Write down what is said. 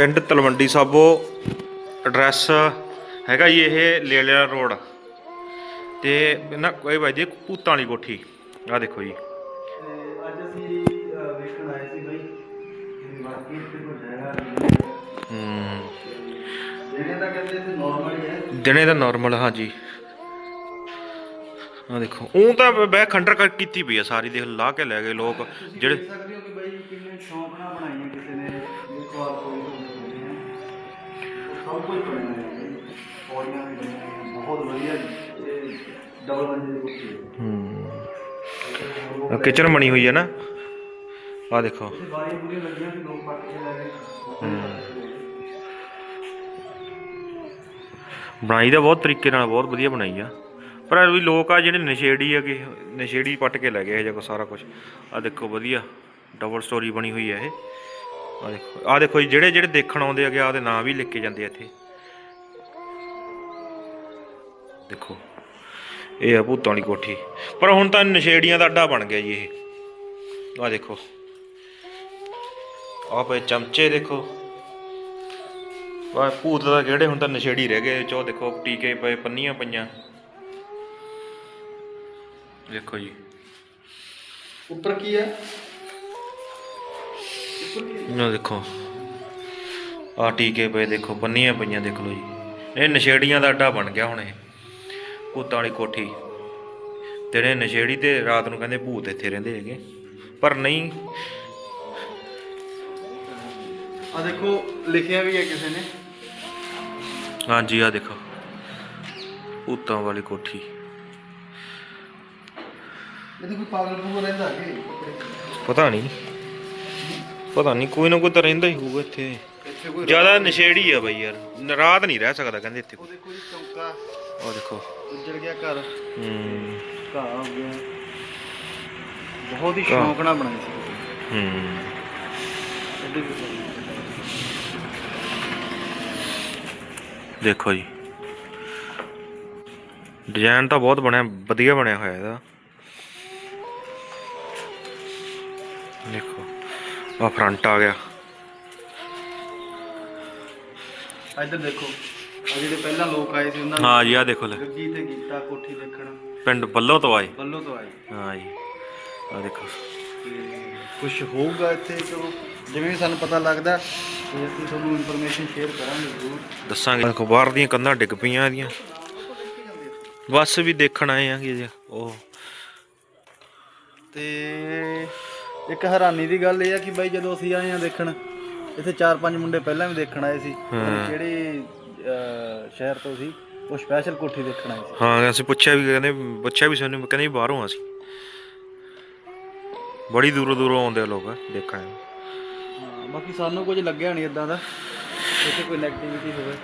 ਪਿੰਡ ਤਲਵੰਡੀ ਸਾਬੋ ਐਡਰੈਸ ਹੈਗਾ ਜੀ ਇਹ ਲੇਲਿਆ ਰੋਡ। ਤੇ ਨਾ ਕੋਈ ਵਜਦੀ ਭੂਤਾਂ ਵਾਲੀ ਕੋਠੀ। ਆ ਦੇਖੋ ਜੀ। ਅੱਜ ਅਸੀਂ ਵੇਖਣ ਆਏ ਸੀ ਬਈ ਕਿ। ਹੂੰ। ਜਿਹੜੇ ਤਾਂ ਕਹਿੰਦੇ ਇੱਥੇ ਨਾਰਮਲ ਹੀ ਦਿਨੇ ਦਾ ਨਾਰਮਲ ਹਾਂਜੀ। ਆ ਦੇਖੋ ਉਹ ਤਾਂ ਬੈ ਖੰਡਰ ਕਰ ਕੀਤੀ ਪਈ ਆ ਸਾਰੀ ਦੇਖ ਲਾ ਕੇ ਲੈ ਗਏ ਲੋਕ। ਜਿਹੜੇ ਦੇਖ ਸਕਦੇ ਹੋ ਕਿ ਬਈ ਕਿੰਨੇ ਸ਼ੌਂਕ ਨਾਲ ਬਣਾਈਆਂ ਕਿਸੇ ਨੇ ਦੇਖੋ ਆਪ ਕੋਈ ਤੋਂ ਬਣਾਈ ਹੈ ਉਹ ਸਭ ਕੁਝ ਬਣਿਆ ਹੈ। ਪੌੜੀਆਂ ਵੀ ਬਣੀਆਂ ਹੋਈਆਂ, ਬਹੁਤ ਵਧੀਆ ਇਹ ਡਬਲ ਮੰਜ਼ਿਲ ਕੋਠੀ ਹੈ। ਹੂੰ। ਕਿਚਨ ਬਣੀ ਹੋਈ ਹੈ ਨਾ? ਆ ਦੇਖੋ। ਇਹ ਬਾਰੀ ਬੁਰੀ ਲੱਗੀਆਂ ਸੀ ਲੋਕ ਪੱਟ ਕੇ ਲੈ ਗਏ ਬਣਾਈ ਤਾਂ ਬਹੁਤ ਤਰੀਕੇ ਨਾਲ ਬਹੁਤ ਵਧੀਆ ਬਣਾਈ ਆ। ਪਰ ਇਹ ਵੀ ਲੋਕ ਆ ਜਿਹੜੇ ਨਸ਼ੇੜੀ ਆ ਕਿ ਨਸ਼ੇੜੀ ਪੱਟ ਕੇ ਲੈ ਗਏ ਇਹ ਜਿਹਾ ਸਾਰਾ ਕੁਝ ਆ ਦੇਖੋ ਵਧੀਆ। ਡਬਲ ਸਟੋਰੀ ਬਣੀ ਹੋਈ ਆ ਇਹ। ਆ ਦੇਖੋ ਆ ਦੇਖੋ ਜੀ, ਜਿਹੜੇ ਜਿਹੜੇ ਦੇਖਣ ਆਉਂਦੇ ਆਗੇ ਆਦੇ ਨਾਂ ਵੀ ਲਿਖ ਕੇ ਜਾਂਦੇ ਆ ਇੱਥੇ। ਦੇਖੋ ਇਹ ਆ ਭੂਤਾਂ ਵਾਲੀ ਕੋਠੀ। ਪਰ ਹੁਣ ਤਾਂ ਨਸ਼ੇੜੀਆਂ ਦਾ ਅੱਡਾ ਬਣ ਗਿਆ ਜੀ ਇਹ। ਆ ਦੇਖੋ। ਆ ਪਏ ਚਮਚੇ ਦੇਖੋ। ਵਾਹ ਭੂਤ ਦਾ ਕਿਹੜੇ ਹੁਣ ਤਾਂ ਨਸ਼ੇੜੀ ਰਹਿ ਗਏ ਚੋ ਦੇਖੋ ਟੀਕੇ ਪਏ ਪੰਨੀਆਂ ਪਈਆਂ। ਦੇਖੋ ਜੀ। ਉੱਪਰ ਕੀ ਹੈ ਉੱਪਰ ਕੀ ਹੈ? ਇਹ ਦੇਖੋ। ਆ ਟੀਕੇ ਪਏ ਦੇਖੋ ਪੰਨੀਆਂ ਪਈਆਂ ਦੇਖ ਲਓ ਜੀ। ਇਹ ਨਸ਼ੇੜੀਆਂ ਦਾ ਅੱਡਾ ਬਣ ਗਿਆ ਹੁਣ ਇਹ। ਭੂਤਾਂ ਵਾਲੀ ਕੋਠੀ। ਜਿਹੜੇ ਨਸ਼ੇੜੀ ਤੇ ਰਾਤ ਨੂੰ ਕਹਿੰਦੇ ਭੂਤ ਇੱਥੇ ਰਹਿੰਦੇ ਹੈਗੇ। ਪਰ ਨਹੀਂ। ਆ ਦੇਖੋ ਲਿਖਿਆ ਵੀ ਹੈ ਕਿਸੇ ਨੇ। ਹਾਂਜੀ ਆ ਦੇਖੋ। ਭੂਤਾਂ ਵਾਲੀ ਕੋਠੀ। ਇਹਦੇ ਕੋਈ ਪਾਗਲ ਪੂਗਲ ਰਹਿੰਦਾ ਕਿ ਪਤਾ ਨਹੀਂ। ਪਤਾ ਨਹੀਂ ਕੋਈ ਨਾ ਕੋਈ ਤਾਂ ਰਹਿੰਦਾ ਹੀ ਹੋਊਗਾ ਇੱਥੇ। ਇੱਥੇ ਕੋਈ ਜ਼ਿਆਦਾ ਨਸ਼ੇੜੀ ਆ ਬਈ ਯਾਰ ਰਾਤ ਨਹੀਂ ਰਹਿ ਸਕਦਾ ਕਹਿੰਦੇ ਇੱਥੇ ਕੋਈ। ਉਹਦੇ ਕੋਈ ਚੌਂਕਾ ਉਹ ਦੇਖੋ। ਉੱਜੜ ਗਿਆ ਘਰ। ਹੂੰ। ਘਾਹ ਹੋ ਗਿਆ। ਬਹੁਤ ਹੀ। ਸ਼ੌਂਕ ਨਾਲ ਬਣਾਈ ਸੀ। ਹੂੰ। ਐਡੀ। ਦੇਖੋ ਜੀ। ਡਿਜ਼ਾਈਨ ਤਾਂ ਬਹੁਤ ਬਣਿਆ ਵਧੀਆ ਬਣਿਆ ਹੋਇਆ ਇਹਦਾ। ਦੇਖੋ। ਆ ਫਰੰਟ ਆ ਗਿਆ। ਇੱਧਰ ਦੇਖੋ। ਆ ਜਿਹੜੇ ਪਹਿਲਾਂ ਲੋਕ ਆਏ ਸੀ ਉਹਨਾਂ ਹਾਂ ਜੀ ਆ ਦੇਖੋ ਲੈ। ਗੱਗੀ ਤੇ ਕੀਤਾ ਕੋਠੀ ਦੇਖਣ। ਪਿੰਡ ਬੱਲੋਂ ਤੋਂ ਆਏ। ਵੱਲੋਂ ਤੋਂ ਆਏ। ਹਾਂ ਜੀ ਆ ਦੇਖੋ। ਕੁਝ ਹੋਊਗਾ ਇੱਥੇ ਚਲੋ ਜਿਵੇਂ ਵੀ ਸਾਨੂੰ ਪਤਾ ਲੱਗਦਾ ਤੇ ਅਸੀਂ ਤੁਹਾਨੂੰ ਇਨਫੋਰਮੇਸ਼ਨ ਸ਼ੇਅਰ ਕਰਾਂਗੇ ਜ਼ਰੂਰ। ਦੱਸਾਂਗੇ। ਦੇਖੋ ਬਾਹਰ ਦੀਆਂ ਕੰਧਾਂ ਡਿੱਗ ਪਈਆਂ ਇਹਦੀਆਂ। ਬਸ ਵੀ ਦੇਖਣ ਆਏ ਆਂਗੇ ਜੀ ਉਹ। ਤੇ ਇੱਕ ਹੈਰਾਨੀ ਦੀ ਗੱਲ ਇਹ ਆ ਕਿ ਬਾਈ ਜਦੋਂ ਅਸੀਂ ਆਏ ਆ ਦੇਖਣ ਇੱਥੇ ਚਾਰ ਪੰਜ ਮੁੰਡੇ ਪਹਿਲਾਂ ਵੀ ਦੇਖਣ ਆਏ ਸੀ। ਕਿਹੜੇ ਅਹ, ਸ਼ਹਿਰ ਤੋਂ ਸੀ ਉਹ ਸਪੈਸ਼ਲ ਕੋਠੀ ਦੇਖਣ ਆਏ ਸੀ। ਹਾਂ ਅਸੀਂ ਪੁੱਛਿਆ ਵੀ ਕਹਿੰਦੇ ਪੁੱਛਿਆ ਵੀ ਸਾਨੂੰ ਕਹਿੰਦੇ ਵੀ ਬਾਹਰੋਂ ਆ ਅਸੀਂ। ਬੜੀ ਦੂਰੋਂ ਦੂਰੋਂ ਆਉਂਦੇ ਆ ਲੋਕ ਦੇਖਣ। ਹਾਂ ਬਾਕੀ ਸਾਨੂੰ ਕੁਝ ਲੱਗਿਆ ਨਹੀਂ ਇਦਾਂ ਦਾ ਇੱਥੇ ਕੋਈ ਨੈਗੇਟਿਵਿਟੀ ਹੋਵੇ।